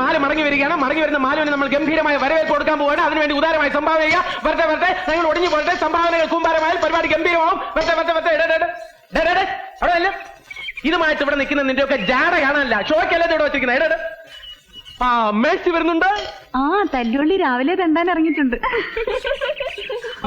മാല മടങ്ങി വരികയാണ്. മടങ്ങി വരുന്ന മാലുവിന് നമ്മൾ ഗംഭീരമായ വരവേൽപ്പ് കൊടുക്കാൻ പോവുകയാണ് അതിനുവേണ്ടി ഉദാരമായി സംഭാവന ചെയ്യുക. വരട്ടെ വരട്ടെ. ഞങ്ങൾ ഒടിഞ്ഞു പോരട്ടെ സംഭാവനകൾ കൂമ്പാരമായാൽ പരിപാടി ഗംഭീരമാവും. വരട്ടെ ഇടേ ഇടേ. അവിടെ അല്ല? ഇതുമായിട്ട് ഇവിടെ നിൽക്കുന്ന നിന്റെ ഒക്കെ ജാട കാണാനല്ല. ഷോയ്ക്കല്ലേ ഇവിടെ വെച്ചിരിക്കുന്നത്? എടേ. ആ മേഴ്സി വരുന്നുണ്ട്. ആ തല്ലുള്ളി രാവിലെ തണ്ടാൻ ഇറങ്ങിയിട്ടുണ്ട്.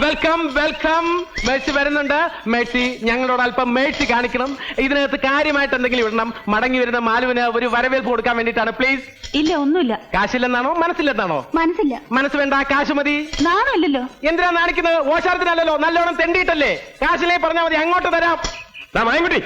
വെൽക്കം വെൽക്കം മേഴ്സി വരുന്നുണ്ട്. മേഴ്സി ഞങ്ങളോട് അല്പം മേഴ്സി കാണിക്കണം. ഇതിനകത്ത് കാര്യമായിട്ട് എന്തെങ്കിലും ഇടണം. മടങ്ങി വരുന്ന മാലുവിന് ഒരു വരവേൽപ്പ് കൊടുക്കാൻ വേണ്ടിട്ടാണ് പ്ലീസ് ഇല്ല ഒന്നുമില്ല. കാശില്ലെന്നാണോ? മനസ്സില്ലെന്നാണോ? മനസ്സില്ല. മനസ്സ് വേണ്ട കാശ് മതി. നാണല്ലോ എന്തിനാ നാണിക്കുന്നത്? ഓശാരത്തിനല്ലല്ലോ. നല്ലോണം തെണ്ടിയിട്ടല്ലേ? കാശിലേ പറഞ്ഞാൽ മതി അങ്ങോട്ട് തരാം. മായൻകുട്ടി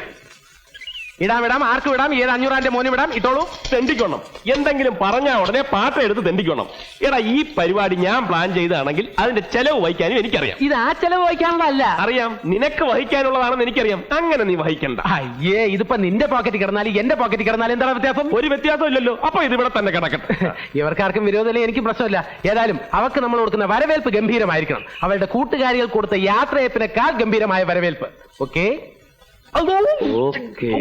ഇടാം വിടാം ആർക്ക് വിടാം? ഏത് അഞ്ഞൂറാന്റെ മോനെ വിടാം? ഇട്ടോളൂ. തെണ്ടിക്കണം എന്തെങ്കിലും പറഞ്ഞാ ഉടനെ പാട്ട എടുത്ത് തെണ്ടിക്കണം എടാ ഈ പരിപാടി ഞാൻ പ്ലാൻ ചെയ്തതാണെങ്കിൽ അതിന്റെ ചെലവ് വഹിക്കാനും എനിക്കറിയാം. ഇത് ആ ചെലവ് വഹിക്കാനുള്ളതല്ല. അറിയാം. നിനക്ക് വഹിക്കാനുള്ളതാണെന്ന് എനിക്കറിയാം. അങ്ങനെ നീ വഹിക്കണ്ട. അയ്യേ ഇതിപ്പോ നിന്റെ പോക്കറ്റിൽ കിടന്നാലും എന്റെ പോക്കറ്റിൽ കിടന്നാലും എന്താണ് വ്യത്യാസം? ഒരു വ്യത്യാസം ഇല്ലല്ലോ അപ്പൊ ഇത് ഇവിടെ തന്നെ കിടക്കട്ടെ. ഇവർക്കാർക്കും വിരോധമില്ല? എനിക്ക് പ്രശ്നമില്ല. ഏതായാലും അവർക്ക് നമ്മൾ കൊടുക്കുന്ന വരവേൽപ്പ് ഗംഭീരമായിരിക്കണം. അവരുടെ കൂട്ടുകാരികൾ കൊടുത്ത യാത്രയപ്പിനേക്കാൾ ഗംഭീരമായ വരവേൽപ്പ്. ഓക്കെ ഓക്കേ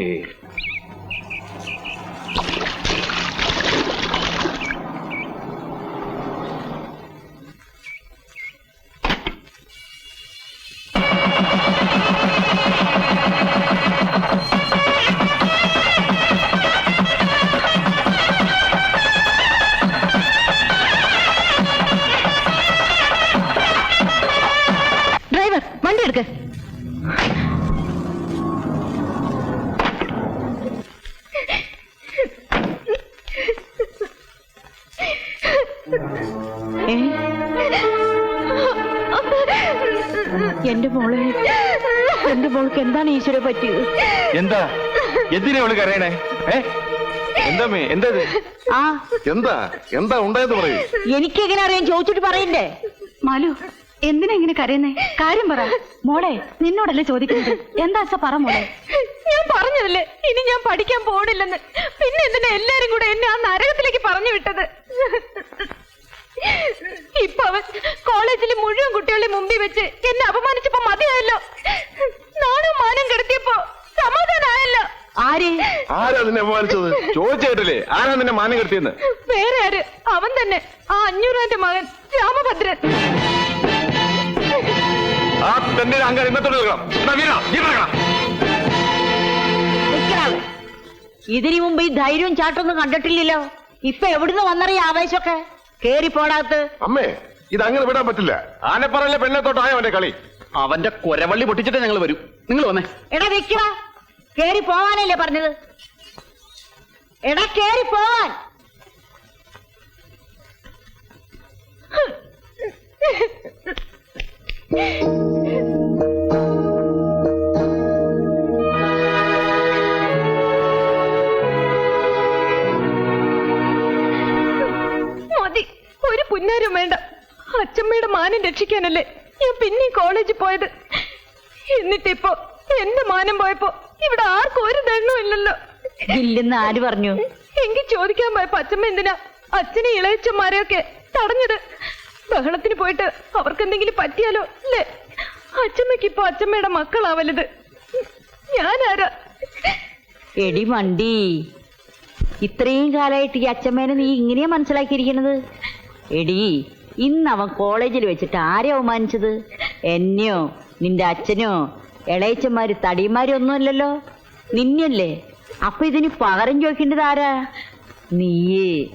എന്താണ് ഈശ്വര പറ്റിയത്? എന്താ? എന്തിനാ അവൾ കരയണേ? ഏ? എന്താ എന്താ ഇത്? ആ. എന്താ? എന്താ ഉണ്ടായത് പറയൂ. എനിക്കെങ്ങനെ അറിയാൻ ചോദിച്ചിട്ട് പറയണ്ടേ? മാലു എന്തിനാ ഇങ്ങനെ കരയുന്നേ? കാര്യം പറ. മോളെ നിന്നോടല്ലേ ചോദിക്കുന്നത്. എന്താ അച്ഛ പറ മോളെ? ഞാൻ പറഞ്ഞതല്ലേ. ഇനി ഞാൻ പഠിക്കാൻ പോണില്ലെന്ന്. പിന്നെ എന്തിനാ എല്ലാരും കൂടെ എന്നെ ആ നരകത്തിലേക്ക് പറഞ്ഞു വിട്ടത്? ഇപ്പൊ അവൻ കോളേജിലെ മുഴുവൻ കുട്ടികളുടെ മുമ്പിൽ വെച്ച് എന്നെ അപമാനിച്ചപ്പോ മതിയായല്ലോ. നാണോ മാനം കെടുത്തിയപ്പോ സമാധാനമായല്ലോ ആര്? ആരാ നിന്നെ അപമാനിച്ചത്? ചോദിച്ചേട്ടില്ലേ. ആരാ നിന്നെ മാനം കെടുത്തിയെന്ന്? വേറെ ആര്? അവൻ തന്നെ. ആ അഞ്ഞൂറാന്റെ മകൻ രാമഭദ്രൻ. ആ തന്നെ അങ്കാർ ഇന്നത്തോട് നിൽക്കണം എന്നാ വീണ വീണ നിക്കണവിടെ. ഇതിനു മുമ്പ് ഈ ധൈര്യവും ചാട്ടൊന്നും കണ്ടിട്ടില്ലല്ലോ. ഇപ്പൊ എവിടുന്ന് വന്നറിയ ആവേശമൊക്കെ? കേറി പോടാത്ത്. അമ്മേ ഇത് അങ്ങനെ വിടാൻ പറ്റില്ല. ആനപ്പറയിലെ പെണ്ണെ തൊട്ടായോ അവന്റെ കളി? അവന്റെ കൊരവള്ളി പൊട്ടിച്ചിട്ട് ഞങ്ങൾ വരും. നിങ്ങൾ വന്നേ. എടാ വെക്കുക കേറി പോവാനല്ലേ പറഞ്ഞത്? എടാ കേറി പോവാൻ. മതി പുന്നാരും വേണ്ട. അച്ഛമ്മയുടെ മാനം രക്ഷിക്കാനല്ലേ ഞാൻ പിന്നെ കോളേജിൽ പോയത്. എന്നിട്ടിപ്പോ എന്റെ മാനം പോയപ്പോ ഇവിടെ ആർക്കും ഒരു ദണ്ണവും ഇല്ലല്ലോ. ഇല്ലെന്ന് ആര് പറഞ്ഞു? എങ്കിൽ ചോദിക്കാൻ പോയപ്പോ അച്ഛമ്മ എന്തിനാ അച്ഛനെ ഇളയച്ചന്മാരെയൊക്കെ തടഞ്ഞത്? ബഹളത്തിന് പോയിട്ട് അവർക്ക് എന്തെങ്കിലും പറ്റിയാലോ അല്ലേ? അച്ഛമ്മയ്ക്ക് ഇപ്പൊ അച്ഛമ്മയുടെ മക്കളാവലത്. ഞാനാരാ? എടി വണ്ടി ഇത്രയും കാലമായിട്ട് ഈ അച്ഛമ്മേനെ നീ ഇങ്ങനെയാ മനസ്സിലാക്കിയിരിക്കണത്? എടി ഇന്ന് അവൻ കോളേജിൽ വെച്ചിട്ട് ആരെ അവമാനിച്ചത് എന്നെയോ നിന്റെ അച്ഛനോ ഇളയച്ചന്മാര് തടിയന്മാരും ഒന്നുമല്ലല്ലോ? നിന്നല്ലേ അപ്പൊ ഇതിന് പകരം ചോദിക്കേണ്ടത് ആരാ? നീയേ.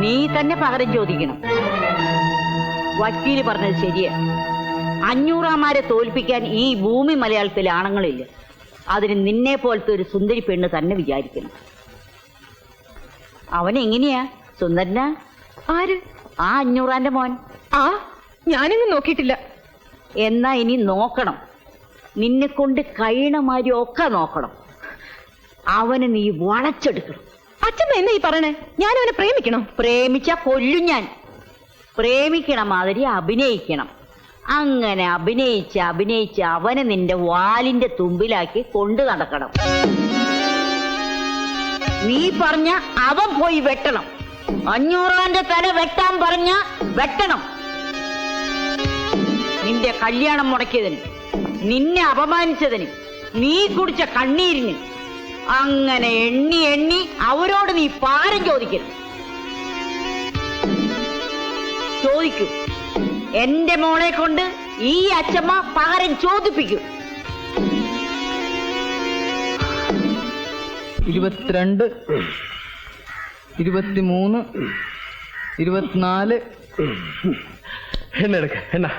നീ തന്നെ പകരം ചോദിക്കണം. വക്കീൽ പറഞ്ഞത് ശരിയാ. അഞ്ഞൂറാമാരെ തോൽപ്പിക്കാൻ ഈ ഭൂമി മലയാളത്തിൽ ആണുങ്ങളില്ല. അതിന് നിന്നെ പോലത്തെ ഒരു സുന്ദരി പെണ്ണ് തന്നെ വിചാരിക്കണം. അവൻ എങ്ങനെയാ സുന്ദരനാ? ആര്? ആ അഞ്ഞൂറാന്റെ മോൻ. ആ ഞാനൊന്നും നോക്കിയിട്ടില്ല. എന്നാ ഇനി നോക്കണം. നിന്നെ കൊണ്ട് കഴിയണമാതിരി ഒക്കെ നോക്കണം. അവനെ നീ വളച്ചെടുക്കണം. അച്ഛമ്മ എന്നാ ഈ പറയണേ? ഞാൻ അവനെ പ്രേമിക്കണം? പ്രേമിച്ച കൊല്ലും ഞാൻ. പ്രേമിക്കണ മാതിരി അഭിനയിക്കണം. അങ്ങനെ അഭിനയിച്ച് അഭിനയിച്ച് അവനെ നിന്റെ വാലിന്റെ തുമ്പിലാക്കി കൊണ്ടു നടക്കണം. നീ പറഞ്ഞ അവൻ പോയി വെട്ടണം. അഞ്ഞൂറാന്റെ തല വെട്ടാൻ പറഞ്ഞ വെട്ടണം. നിന്റെ കല്യാണം മുടക്കിയതിന് നിന്നെ അപമാനിച്ചതിന് നീ കുടിച്ച കണ്ണീരിന് അങ്ങനെ എണ്ണി എണ്ണി അവരോട് നീ പാരം ചോദിക്കരുത്. ചോദിക്കൂ എന്റെ മോളെ കൊണ്ട് ഈ അച്ഛമ്മ പകരം ചോദിപ്പിക്കും. ഇരുപത്തിരണ്ട് ഇരുപത്തിമൂന്ന് ഇരുപത്തിനാല്. എന്നെടുക്ക എന്നാ?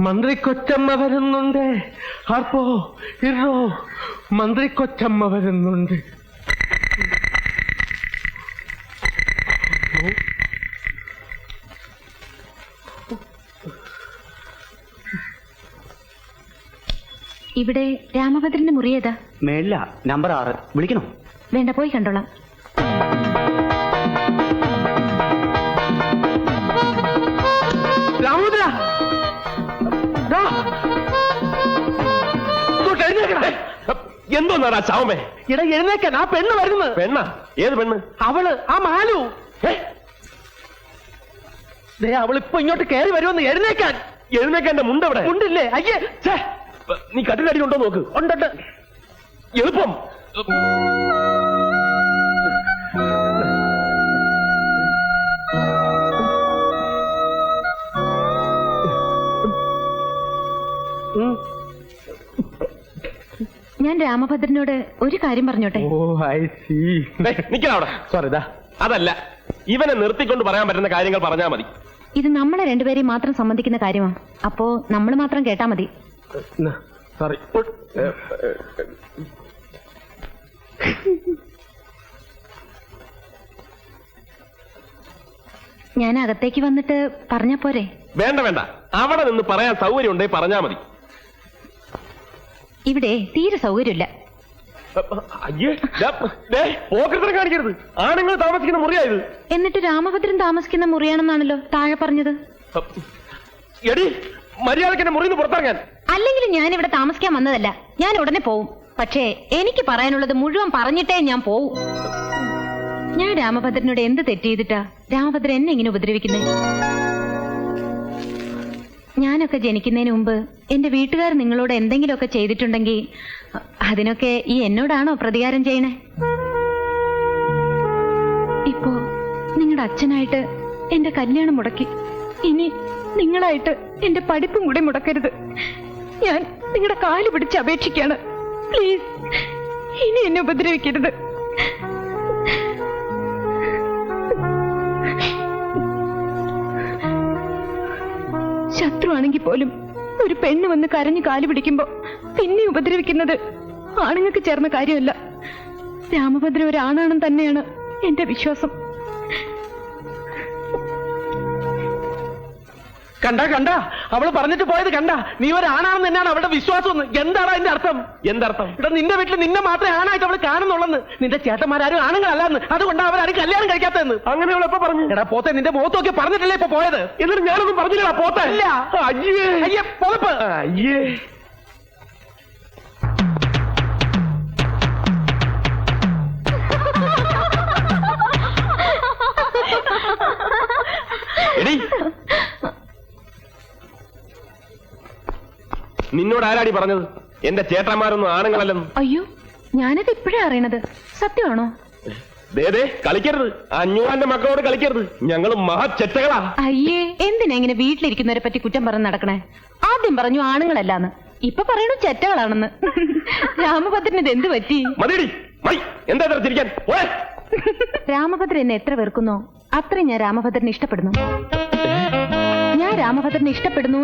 മന്ത്രി കൊച്ചമ്മ വരുന്നുണ്ട്. ആർപ്പോ ഇറോ. മന്ത്രി കൊച്ചമ്മ വരുന്നുണ്ട്. ഇവിടെ രാമഭദ്രന്റെ മുറി ഏതാ? മേളില നമ്പർ ആറ്. വിളിക്കണോ? വേണ്ട പോയി കണ്ടോളാം. രാമോദര ദാ. ഇങ്ങോട്ട് എഴുന്നേക്കണേ. എന്തോന്നാടാ ചാവമേ? ഇട എഴുന്നേക്കാൻ ആ പെണ്ണ് വരുന്നത്. പെണ്ണ? ഏത് പെണ്ണ്? അവൾ ആ മാലു. ഇപ്പൊ ഇങ്ങോട്ട് കയറി വരുമെന്ന് എഴുന്നേക്കാൻ. എഴുന്നേക്കാൻ മുണ്ട് മുണ്ടെവിടെ മുണ്ടില്ലേ? അയ്യേ! നീ കട്ടിലടി ഉണ്ടോ നോക്ക്. ഉണ്ടട്ട്. എളുപ്പം. ഞാൻ രാമഭദ്രനോട് ഒരു കാര്യം പറഞ്ഞോട്ടെ? Oh I see. നിക്കണവിടെ സോറി ദാ. അതല്ല ഇവനെ നിർത്തിക്കൊണ്ട് പറയാൻ പറ്റുന്ന കാര്യങ്ങൾ പറഞ്ഞാൽ മതി. ഇത് നമ്മളെ രണ്ടുപേരെയും മാത്രം സംബന്ധിക്കുന്ന കാര്യമാണ് അപ്പോ നമ്മൾ മാത്രം കേട്ടാ മതി. സോറി ഞാൻ അകത്തേക്ക് വന്നിട്ട് പറഞ്ഞ പോരെ? വേണ്ട വേണ്ട. അവിടെ നിന്ന് പറയാൻ സൗകര്യം ഉണ്ടേ പറഞ്ഞാ മതി. ഇവിടെ തീരെ സൗകര്യമില്ല. അയ്യേ ദേ, പോക്കറ്റിനെ കാണിക്കരുത്. ആണുങ്ങൾ താമസിക്കുന്ന മുറിയായത് എന്നിട്ട് രാമഭദ്രൻ താമസിക്കുന്ന മുറിയാണെന്നാണല്ലോ താഴെ പറഞ്ഞത്. എടി മര്യാദയ്ക്ക് എന്നെ മുറിന്ന് പുറത്തിറങ്ങാൻ. അല്ലെങ്കിൽ ഞാൻ ഇവിടെ താമസിക്കാൻ വന്നതല്ല. ഞാൻ ഉടനെ പോവും. പക്ഷേ എനിക്ക് പറയാനുള്ളത് മുഴുവൻ പറഞ്ഞിട്ടേ ഞാൻ പോവും. ഞാൻ രാമഭദ്രനോട് എന്ത് തെറ്റ് ചെയ്തിട്ടാ? രാമഭദ്രൻ എന്നെ ഇങ്ങനെ ഉപദ്രവിക്കുന്നേ? ഞാനൊക്കെ ജനിക്കുന്നതിന് മുമ്പ് എന്റെ വീട്ടുകാർ നിങ്ങളോട് എന്തെങ്കിലുമൊക്കെ ചെയ്തിട്ടുണ്ടെങ്കിൽ അതിനൊക്കെ ഈ എന്നോടാണോ പ്രതികാരം ചെയ്യണേ? ഇപ്പോ നിങ്ങളുടെ അച്ഛനായിട്ട് എന്റെ കല്യാണം മുടക്കി. ഇനി നിങ്ങളായിട്ട് എന്റെ പഠിപ്പും കൂടെ മുടക്കരുത്. ഞാൻ നിങ്ങളുടെ കാൽ പിടിച്ച് അപേക്ഷിക്കാണ് പ്ലീസ് ഇനി എന്നെ ഉപദ്രവിക്കരുത്. ശത്രുവാണെങ്കിൽ പോലും ഒരു പെണ്ണ് വന്ന് കരഞ്ഞു കാൽ പിടിക്കുമ്പോ പിന്നെ ഉപദ്രവിക്കുന്നത് ആണുങ്ങൾക്ക് ചേർന്ന കാര്യമല്ല. രാമഭദ്ര ഒരാണാണെന്ന് തന്നെയാണ് എന്റെ വിശ്വാസം. കണ്ട കണ്ടാ. അവൾ പറഞ്ഞിട്ട് പോയത് കണ്ടാ. നീ ഒരു ആണാണെന്ന് തന്നെയാണ് അവളുടെ വിശ്വാസം. എന്താണ് അതിന്റെ അർത്ഥം? എന്തർത്ഥം? ഇവിടെ നിന്റെ വീട്ടിൽ നിന്നെ മാത്രമേ ആണായിട്ട് അവൾ കാണുന്നുള്ളെന്ന്. നിന്റെ ചേട്ടന്മാരും ആണുങ്ങളല്ലെന്ന്. അതുകൊണ്ടാണ് അവരാരും കല്യാണം കഴിക്കാത്തതെന്ന്. അങ്ങനെ അവൾ എപ്പോ പറഞ്ഞു? എടാ പോത്തെ നിന്റെ മുഖത്ത് നോക്കി പറഞ്ഞിട്ടല്ലേ ഇപ്പൊ പോയത്? എന്നിട്ട് ഞാനൊന്നും പറഞ്ഞില്ല പോത്തെ. ഇല്ല. അയ്യേ. അയ്യേ പുതപ്പ് അയ്യേ. നിന്നോട് ആരാടി പറഞ്ഞത്? എന്റെ ചേട്ടന്മാരൊന്നും ആണുങ്ങളല്ലെന്ന്. അയ്യോ ഞാനത് ഇപ്പോഴേ അറിയണത്. സത്യമാണോ? കളിക്കരുത്. അഞ്ഞൂറാന്റെ മക്കളോട് കളിക്കരുത്. ഞങ്ങൾ മഹാചെറ്റകളാ. അയ്യേ എന്തിനാ ഇങ്ങനെ വീട്ടിലിരിക്കുന്നവരെ പറ്റി കുറ്റം പറഞ്ഞ് നടക്കണേ? ആദ്യം പറഞ്ഞു ആണുങ്ങളല്ലാന്ന്. ഇപ്പൊ പറയണു ചെറ്റകളാണെന്ന്. രാമഭദ്രന് ഇത് എന്ത് പറ്റി? മതിയടി. എന്താ പോയെ രാമഭദ്രൻ എന്നെ എത്ര വെറുക്കുന്നോ? അത്രയും ഞാൻ രാമഭദ്രനെ ഇഷ്ടപ്പെടുന്നു. ഞാൻ രാമഭദ്രനെ ഇഷ്ടപ്പെടുന്നു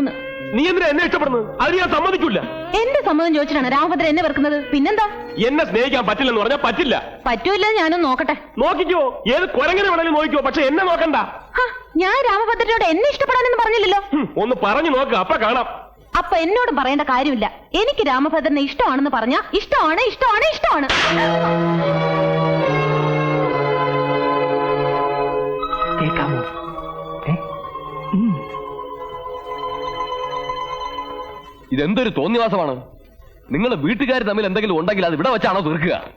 നീ എന്തിനാ എന്നെ ഇഷ്ടപ്പെടുന്നത്? അത് ഞാൻ സമ്മതിക്കൂല. എന്റെ സമ്മതം ചോദിച്ചിട്ടാണ് രാമഭദ്രൻ എന്നെ വെറുക്കുന്നത്. പിന്നെന്താ? എന്നെ സ്നേഹിക്കാൻ പറ്റില്ലെന്ന് പറഞ്ഞാൽ പറ്റില്ല. പറ്റൂല്ല ഞാനും നോക്കട്ടെ. നോക്കിക്കോ. ഏത് കുരങ്ങനെ വേണമെങ്കിലും നോക്കിക്കോ പക്ഷെ എന്നെ നോക്കണ്ട. ഹ, ഞാൻ രാമഭദ്രനോട് എന്നെ ഇഷ്ടപ്പെടാനെന്ന് പറഞ്ഞില്ലല്ലോ. ഹും, ഒന്ന് പറഞ്ഞു നോക്ക് അപ്പൊ കാണാം. അപ്പൊ എന്നോടും പറയേണ്ട കാര്യമില്ല. എനിക്ക് രാമഭദ്രനെ ഇഷ്ടമാണെന്ന് പറഞ്ഞ ഇഷ്ടമാണ് ഇഷ്ടമാണ് ഇഷ്ടമാണ്. ഇതെന്തൊരു തോന്നിവാസമാണ്? നിങ്ങൾ വീട്ടുകാർ തമ്മിൽ എന്തെങ്കിലും ഉണ്ടെങ്കിൽ അത് ഇവിടെ വെച്ചാണോ തീർക്കുക?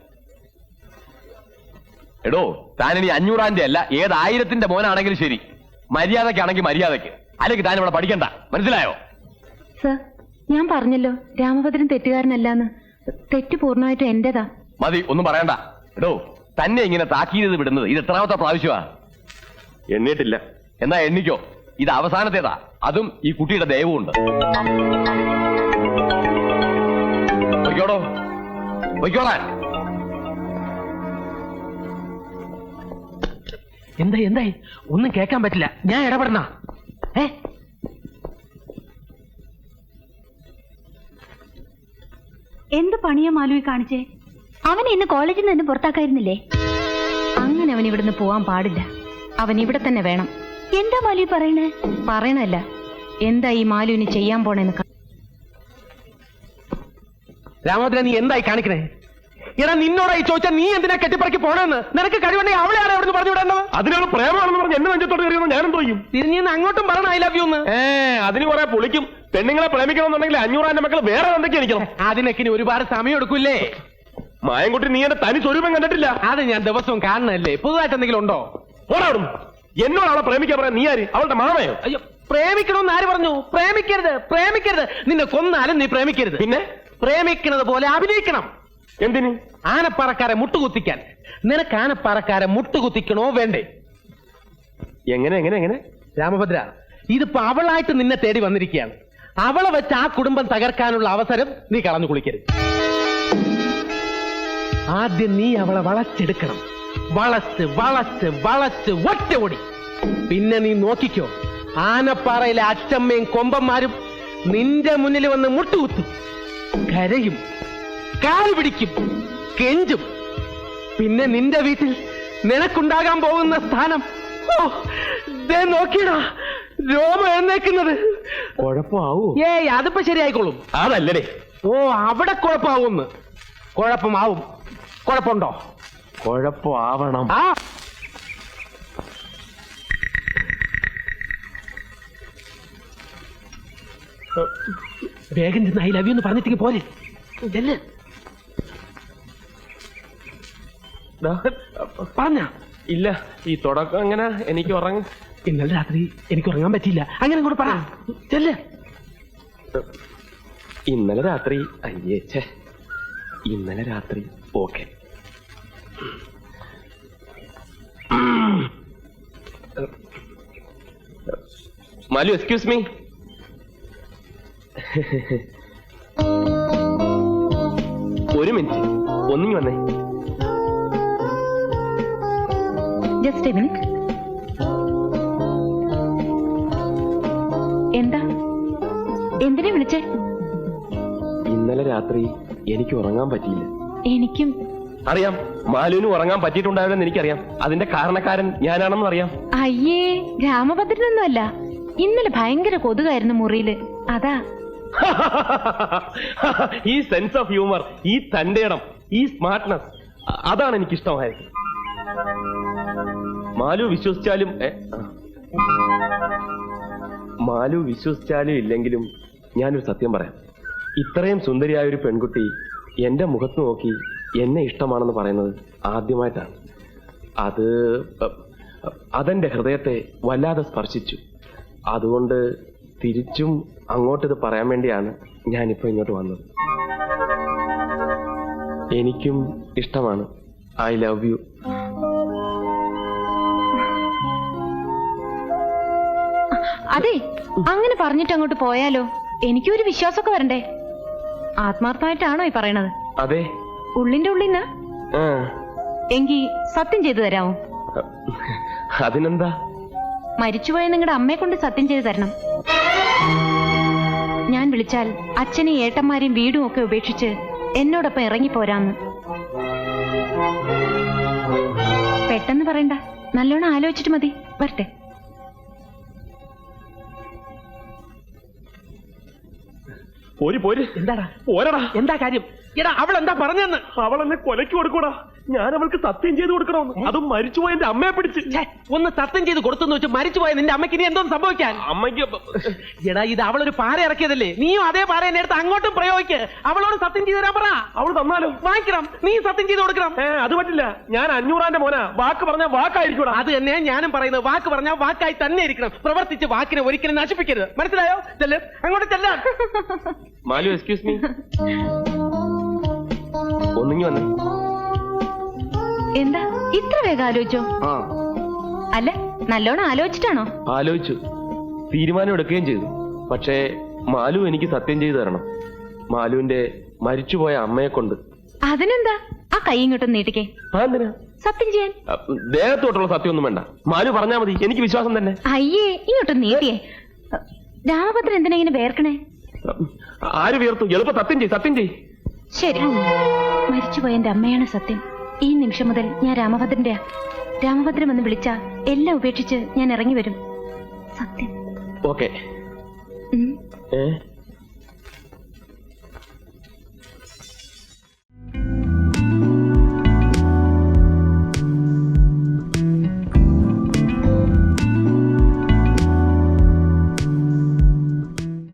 എടോ താനിനി അഞ്ഞൂറാന്റെ അല്ല ഏത് ആയിരത്തിന്റെ മോനാണെങ്കിലും ശരി. മര്യാദക്കാണെങ്കിൽ മര്യാദയ്ക്ക് അല്ലെങ്കിൽ താൻ ഇവിടെ പഠിക്കണ്ട. മനസ്സിലായോ? സർ ഞാൻ പറഞ്ഞല്ലോ രാമഭദ്രൻ തെറ്റുകാരനല്ലാന്ന്. തെറ്റ് പൂർണമായിട്ട് എന്റേതാ. മതി ഒന്നും പറയണ്ട. എടോ തന്നെ ഇങ്ങനെ താക്കീത് വിടുന്നത് ഇത് എത്രാമത്തെ പ്രാവശ്യമാ? എണ്ണിട്ടില്ല. എന്നാ എണ്ണിക്കോ. ഇത് അവസാനത്തേതാ. അതും ഈ കുട്ടിയുടെ ദയവുമുണ്ട്. പൊയ്ക്കോളാൻ. എന്തായി എന്തായി? ഒന്നും കേൾക്കാൻ പറ്റില്ല. ഞാൻ ഇടപെടണ? ഏ? എന്ത് പണിയാ മാലുവി കാണിച്ചേ? അവനെ ഇന്ന് കോളേജിൽ നിന്ന് പുറത്താക്കായിരുന്നില്ലേ? അങ്ങനെ അവൻ ഇവിടുന്ന് പോവാൻ പാടില്ല. അവൻ ഇവിടെ തന്നെ വേണം. എന്താ മാലുവി പറയണേ? പറയണല്ല എന്താ ഈ മാലുവിന് ചെയ്യാൻ പോണേന്ന് രാമഭദ്ര നീ എന്തായി കാണിക്കണേ? എടാ നിന്നോടായി ചോദിച്ചാൽ നീ എന്തിനാ കെട്ടിപ്പറക്കി പോണെന്ന്? നിനക്ക് കഴിവുണ്ടെങ്കിൽ അവളെ ആരാ അവിടെ പറഞ്ഞു വിടേണ്ടത്. അതിനാണ് പ്രേമാണെന്ന് പറഞ്ഞ് എന്നെ നെഞ്ചത്തോട്ട് കയറിയെന്ന് ഞാൻ എന്തോ ചെയ്യും തിരിഞ്ഞു അങ്ങോട്ടും പറഞ്ഞ ഐ ലവ് യു എന്ന്. ഏ അതിന് കുറെ പൊളിക്കും പെണ്ണുങ്ങളെ പ്രേമിക്കണമെന്നുണ്ടെങ്കിൽ അഞ്ഞൂറാന്റെ മക്കൾ വേറെ എന്തൊക്കെ എനിക്കണം. അതിനൊക്കെ ഒരുപാട് സമയം എടുക്കൂല്ലേ? മായൻകുട്ടി നീ എന്റെ തനി സ്വരൂപം കണ്ടിട്ടില്ല? അത് ഞാൻ ദിവസവും കാണണല്ലേ പുതുതായിട്ട് എന്തെങ്കിലും ഉണ്ടോ? പോടാവിടും എന്നോട് അവളെ പ്രേമിക്കാൻ പറയാൻ നീ ആര്? അവളുടെ മാമയോ? അയ്യോ പ്രേമിക്കണമെന്ന് ആര് പറഞ്ഞു? പ്രേമിക്കരുത് പ്രേമിക്കരുത്. നിന്നെ കൊന്നാലും നീ പ്രേമിക്കരുത്. പിന്നെ? പ്രേമിക്കുന്നത് പോലെ അഭിനയിക്കണം. എന്തിന്? ആനപ്പാറക്കാരെ മുട്ടുകുത്തിക്കാൻ. നിനക്ക് ആനപ്പാറക്കാരെ മുട്ടുകുത്തിക്കണോ വേണ്ടേ? എങ്ങനെ എങ്ങനെ എങ്ങനെ? രാമഭദ്ര ഇതിപ്പോ അവളായിട്ട് നിന്നെ തേടി വന്നിരിക്കുകയാണ്. അവളെ വെച്ച് ആ കുടുംബം തകർക്കാനുള്ള അവസരം നീ കളഞ്ഞു കുളിക്കരുത്. ആദ്യം നീ അവളെ വളച്ചെടുക്കണം. വളച്ച് വളച്ച് വളച്ച് ഒറ്റ ഓടി പിന്നെ നീ നോക്കിക്കോ ആനപ്പാറയിലെ അച്ചമ്മയും കൊമ്പന്മാരും നിന്റെ മുന്നിൽ വന്ന് മുട്ടുകുത്തും. കരയും കാലുപിടിക്കും കെഞ്ചും. പിന്നെ നിന്റെ വീട്ടിൽ നിനക്കുണ്ടാകാൻ പോകുന്ന സ്ഥാനം. ഓ ദേ നോക്കിയടാ രോമ എഴുന്നേക്കുന്നത്. കുഴപ്പമാവൂ? ഏയ് അതിപ്പോ ശരിയായിക്കോളും. അതല്ലേ ഓ അവിടെ കുഴപ്പമാവുമെന്ന്. കുഴപ്പമാവും. കുഴപ്പമുണ്ടോ? കുഴപ്പമാവണം. ആ. വേഗം ചെന്ന് ഐ ലവ് യു എന്ന് പറഞ്ഞിട്ടേക്ക് പോലെ ചെല്ല്. പറഞ്ഞ. ഇല്ല ഈ തുടക്കം അങ്ങനെ എനിക്ക് ഉറങ്ങ. ഇന്നലെ രാത്രി എനിക്ക് ഉറങ്ങാൻ പറ്റിയില്ല. അങ്ങനെ കൂടെ പറ. ചെല്ല്. ഇന്നലെ രാത്രി അയ്യേ ഛേ. ഇന്നലെ രാത്രി ഓക്കെ. മാലു എക്സ്ക്യൂസ് മീ ഒരു മിനിറ്റ്. ഒന്നിങ്ങി വന്നേ. ജസ്റ്റ് എ മിനിറ്റ് എന്താ? എന്തിനെ വിളിച്ചേ? ഇന്നലെ രാത്രി എനിക്ക് ഉറങ്ങാൻ പറ്റിയില്ല. എനിക്കും. അറിയാം. മാലുവിന് ഉറങ്ങാൻ പറ്റിയിട്ടുണ്ടാവില്ലെന്ന് എനിക്കറിയാം. അതിന്റെ കാരണക്കാരൻ ഞാനാണെന്ന് അറിയാം. അയ്യേ രാമഭദ്രനൊന്നുമല്ല. ഇന്നലെ ഭയങ്കര കൊതുകായിരുന്നു മുറിയിൽ. അതാ ഈ സെൻസ് ഓഫ് ഹ്യൂമർ ഈ തന്റെ ഇടം ഈ സ്മാർട്ട്നെസ് അതാണ് എനിക്ക് ഇഷ്ടമായത് മാലു വിശ്വസിച്ചാലും. മാലു വിശ്വസിച്ചാലും ഇല്ലെങ്കിലും ഞാനൊരു സത്യം പറയാം. ഇത്രയും സുന്ദരിയായ ഒരു പെൺകുട്ടി എന്റെ മുഖത്ത് നോക്കി എന്നെ ഇഷ്ടമാണെന്ന് പറയുന്നത് ആദ്യമായിട്ടാണ്. അത് അതെന്റെ ഹൃദയത്തെ വല്ലാതെ സ്പർശിച്ചു. അതുകൊണ്ട് തിരിച്ചും അങ്ങോട്ട് ഇത് പറയാൻ വേണ്ടിയാണ് ഞാനിപ്പോ ഇങ്ങോട്ട് വന്നത്. എനിക്കും ഇഷ്ടമാണ്. I love you. അതെ അങ്ങനെ പറഞ്ഞിട്ട് അങ്ങോട്ട് പോയാലോ? എനിക്കും എനിക്കൊരു വിശ്വാസമൊക്കെ വരണ്ടേ? ആത്മാർത്ഥമായിട്ടാണോ ഈ പറയണത്? അതെ. ഉള്ളിന്റെ ഉള്ളിന്ന്? എങ്കി സത്യം ചെയ്തു തരാമോ? അതിനെന്താ? മരിച്ചുപോയ നിങ്ങളുടെ അമ്മയെ കൊണ്ട് സത്യം ചെയ്തു തരണം. ഞാൻ വിളിച്ചാൽ അച്ഛനെയും ഏട്ടന്മാരെയും വീടും ഒക്കെ ഉപേക്ഷിച്ച് എന്നോടൊപ്പം ഇറങ്ങിപ്പോരാന്ന് പെട്ടെന്ന് പറയണ്ട. നല്ലോണം ആലോചിച്ചിട്ട് മതി. വരട്ടെ. പോര് പോര്. എന്താടാ? പോരടാ. എന്താ കാര്യം? എടാ അവൾ എന്താ പറഞ്ഞെന്ന്? അവൾ എന്നെ കൊലക്ക് കൊടുക്കൂടാ ഞാൻ അവൾക്ക് സത്യം ചെയ്ത് കൊടുക്കണമെന്ന്. അതും മരിച്ചുപോയ എന്റെ അമ്മയെ പിടിച്ച്. ഒന്ന് സത്യം ചെയ്ത് കൊടുത്തെന്ന് വെച്ച് മരിച്ചുപോയ നിന്റെ അമ്മയ്ക്ക് ഇനി എന്തോ സംഭവിക്കാൻ? അമ്മയ്ക്ക് എടാ ഇത് അവളൊരു പാര ഇറക്കിയതല്ലേ? നീയും അതേ പാറ എന്നെ എടുത്ത് അങ്ങോട്ടും പ്രയോഗിക്ക്. അവളോട് സത്യം ചെയ്ത് തരാൻ പറ. അവൾ തന്നാലും. വാങ്ങിക്കണം. നീ സത്യം ചെയ്ത് കൊടുക്കണം. ഏ അത് പറ്റില്ല. ഞാൻ അഞ്ഞൂറാന്റെ മോനാ. വാക്ക് പറഞ്ഞാൽ വാക്കായിരിക്കും അത് തന്നെ ഞാനും പറയുന്നത്. വാക്ക് പറഞ്ഞാൽ വാക്കായി തന്നെ ഇരിക്കണം. പ്രവർത്തിച്ച് വാക്കിനെ ഒരിക്കലും നശിപ്പിക്കരുത്. മനസ്സിലായോ? ചെല്ല്. അങ്ങോട്ട് ചെല്ലാം. മാലു എക്സ്ക്യൂസ് മീ ഒന്നിങ്ങി വന്നേ. എന്താ? ഇത്ര വേഗം ആലോചിച്ചോ? ആ. അല്ല നല്ലോണം ആലോചിച്ചിട്ടാണോ? ആലോചിച്ചു. തീരുമാനം എടുക്കുകയും ചെയ്തു. പക്ഷേ മാലു എനിക്ക് സത്യം ചെയ്തു തരണം. മാലുവിന്റെ മരിച്ചുപോയ അമ്മയെ കൊണ്ട് അതിനെന്താ? ആ കൈ ഇങ്ങോട്ട് നീട്ടിക്കേ. അതെന്തിനാ സത്യം ചെയ്യാൻ. ദേഹത്തോട്ടുള്ള സത്യമൊന്നും വേണ്ട. മാലു പറഞ്ഞാ മതി. എനിക്ക് വിശ്വാസം തന്നെ. അയ്യേ ഇങ്ങോട്ട് നീട്ടിയേ. രാമഭദ്രൻ എന്തിനാ ഇങ്ങനെ വേർക്കണേ? ആര് വീർത്തു? എളുപ്പം സത്യം ചെയ് സത്യം ചെയ് ശരി. മരിച്ചുപോയ എന്റെ അമ്മയാണ് സത്യം. ഈ നിമിഷം മുതൽ ഞാൻ രാമഭദ്രന്റെ രാമഭദ്രം എന്ന് വിളിച്ച എല്ലാം ഉപേക്ഷിച്ച് ഞാൻ ഇറങ്ങി വരും. സത്യം. ഓക്കെ.